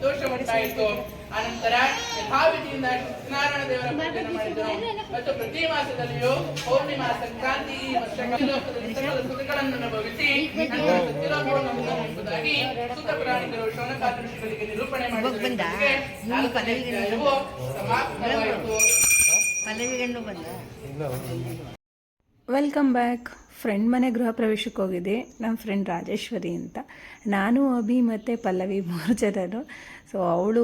ಸಂತೋಷ ಉಂಟಾಯಿತು ಅನಂತರ ಯಥಾವಿಧಿಯಿಂದ ಸತ್ಯನಾರಾಯಣ ದೇವರ ಪೂಜೆ ಮಾಡಿದರು. ಮತ್ತು ಪ್ರತಿ ಮಾಸದಲ್ಲಿಯೂ ಪೌರ್ಣಿಮಾ ಸಂಕ್ರಾಂತಿ ಸುಖಗಳನ್ನು ಅನುಭವಿಸಿ ನಂತರ ಎಂಬುದಾಗಿ ಸುತ ಪುರಾಣಿಕರು ಶೋನಕಾತೃಷಿಗಳಿಗೆ ನಿರೂಪಣೆ ಅಧ್ಯಾಯವು ಸಮಾಪ್ತವಾಯಿತು. ಪಲ್ಲವಿಗಂಡು ಬಂದ. ವೆಲ್ಕಮ್ ಬ್ಯಾಕ್ ಫ್ರೆಂಡ್ ಮನೆ ಗೃಹ ಪ್ರವೇಶಕ್ಕೆ ಹೋಗಿದ್ದೆ. ನಮ್ಮ ಫ್ರೆಂಡ್ ರಾಜೇಶ್ವರಿ ಅಂತ. ನಾನು, ಅಭಿ ಮತ್ತು ಪಲ್ಲವಿ ಮೂರು ಜನರು ಸೊ ಅವಳು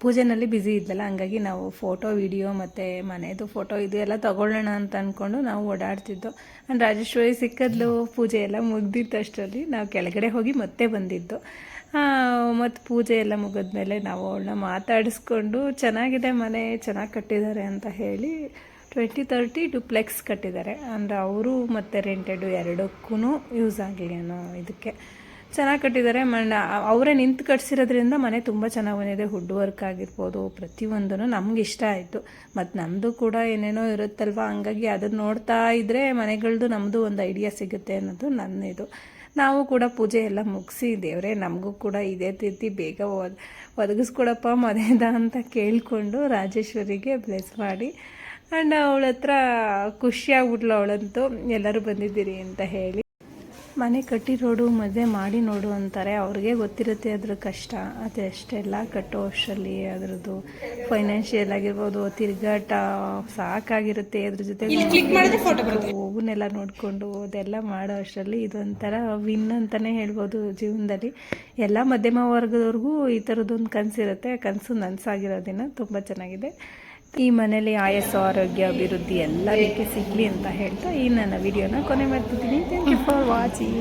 ಪೂಜೆನಲ್ಲಿ ಬ್ಯುಸಿ ಇದ್ದಲ್ಲ ಹಂಗಾಗಿ ನಾವು ಫೋಟೋ ವಿಡಿಯೋ ಮತ್ತು ಮನೆಯದು ಫೋಟೋ ಇದು ಎಲ್ಲ ತೊಗೊಳ್ಳೋಣ ಅಂತ ಅಂದ್ಕೊಂಡು ನಾವು ಓಡಾಡ್ತಿದ್ದೋ. ಆ್ಯಂಡ್ ರಾಜೇಶ್ವರಿ ಸಿಕ್ಕದ್ಲು. ಪೂಜೆ ಎಲ್ಲ ಮುಗ್ದಿತ್ತು ಅಷ್ಟರಲ್ಲಿ. ನಾವು ಕೆಳಗಡೆ ಹೋಗಿ ಮತ್ತೆ ಬಂದಿದ್ದು. ಮತ್ತು ಪೂಜೆ ಎಲ್ಲ ಮುಗಿದ್ಮೇಲೆ ನಾವು ಅವಳನ್ನ ಮಾತಾಡಿಸ್ಕೊಂಡು, ಚೆನ್ನಾಗಿದೆ ಮನೆ, ಚೆನ್ನಾಗಿ ಕಟ್ಟಿದ್ದಾರೆ ಅಂತ ಹೇಳಿ ಟ್ವೆಂಟಿ ತರ್ಟಿ ಡುಪ್ಲೆಕ್ಸ್ ಕಟ್ಟಿದ್ದಾರೆ. ಅಂದರೆ ಅವರು ಮತ್ತು ರೆಂಟೆಡು ಎರಡಕ್ಕೂ ಯೂಸ್ ಆಗಲಿ ಅನ್ನೋ ಇದಕ್ಕೆ. ಚೆನ್ನಾಗಿ ಕಟ್ಟಿದ್ದಾರೆ. ಮಣ್ಣ, ಅವರೇ ನಿಂತು ಕಟ್ಸಿರೋದ್ರಿಂದ ಮನೆ ತುಂಬ ಚೆನ್ನಾಗಿ ಬಂದಿದೆ. ವುಡ್ ವರ್ಕ್ ಆಗಿರ್ಬೋದು ಪ್ರತಿಯೊಂದೂ ನಮ್ಗೆ ಇಷ್ಟ ಆಯಿತು. ಮತ್ತು ನಮ್ಮದು ಕೂಡ ಏನೇನೋ ಇರುತ್ತಲ್ವ? ಹಂಗಾಗಿ ಅದನ್ನು ನೋಡ್ತಾ ಇದ್ದರೆ ಮನೆಗಳದ್ದು ನಮ್ಮದು ಒಂದು ಐಡಿಯಾ ಸಿಗುತ್ತೆ ಅನ್ನೋದು ನನ್ನ ಇದು ನಾವು ಕೂಡ ಪೂಜೆ ಎಲ್ಲ ಮುಗಿಸಿ ದೇವರೇ, ನಮಗೂ ಕೂಡ ಇದೇ ರೀತಿ ಬೇಗ ಒದ್, ಒದಗಿಸ್ಕೊಡಪ್ಪ ಮನೆಯದ ಅಂತ ಕೇಳಿಕೊಂಡು ರಾಜೇಶ್ವರಿಗೆ ಬ್ಲೆಸ್ ಮಾಡಿ ಆ್ಯಂಡ್ ಅವಳ ಹತ್ರ ಖುಷಿಯಾಗ್ಬಿಟ್ಲು ಅವಳಂತೂ. ಎಲ್ಲರೂ ಬಂದಿದ್ದೀರಿ ಅಂತ ಹೇಳಿ. ಮನೆ ಕಟ್ಟಿ ನೋಡು ಮದುವೆ ಮಾಡಿ ನೋಡು ಅಂತಾರೆ. ಅವ್ರಿಗೆ ಗೊತ್ತಿರುತ್ತೆ ಅದ್ರ ಕಷ್ಟ. ಅದು ಅಷ್ಟೆಲ್ಲ ಕಟ್ಟೋ ಅಷ್ಟರಲ್ಲಿ ಅದರದ್ದು ಫೈನಾನ್ಷಿಯಲ್ ಆಗಿರ್ಬೋದು ತಿರ್ಗಾಟ ಸಾಕಾಗಿರುತ್ತೆ ಅದ್ರ ಜೊತೆ ಹೂವನ್ನೆಲ್ಲ ನೋಡಿಕೊಂಡು ಅದೆಲ್ಲ ಮಾಡೋ ಅಷ್ಟರಲ್ಲಿ ಇದೊಂಥರ ವಿನ್ ಅಂತಲೇ ಹೇಳ್ಬೋದು ಜೀವನದಲ್ಲಿ. ಎಲ್ಲ ಮಧ್ಯಮ ವರ್ಗದವ್ರಿಗೂ ಈ ಥರದ್ದೊಂದು ಕನಸಿರುತ್ತೆ. ಕನಸು ನನಸಾಗಿರೋದಿನ ತುಂಬ ಚೆನ್ನಾಗಿದೆ. ಈ ಮನೇಲಿ ಆಯಸ್ಸು, ಆರೋಗ್ಯ, ಅಭಿವೃದ್ಧಿ ಎಲ್ಲದಕ್ಕೆ ಸಿಗಲಿ ಅಂತ ಹೇಳ್ತಾ ಈ ನನ್ನ ವಿಡಿಯೋನ ಕೊನೆ ಮಾಡ್ತಿದ್ದೀನಿ. Thank you for watching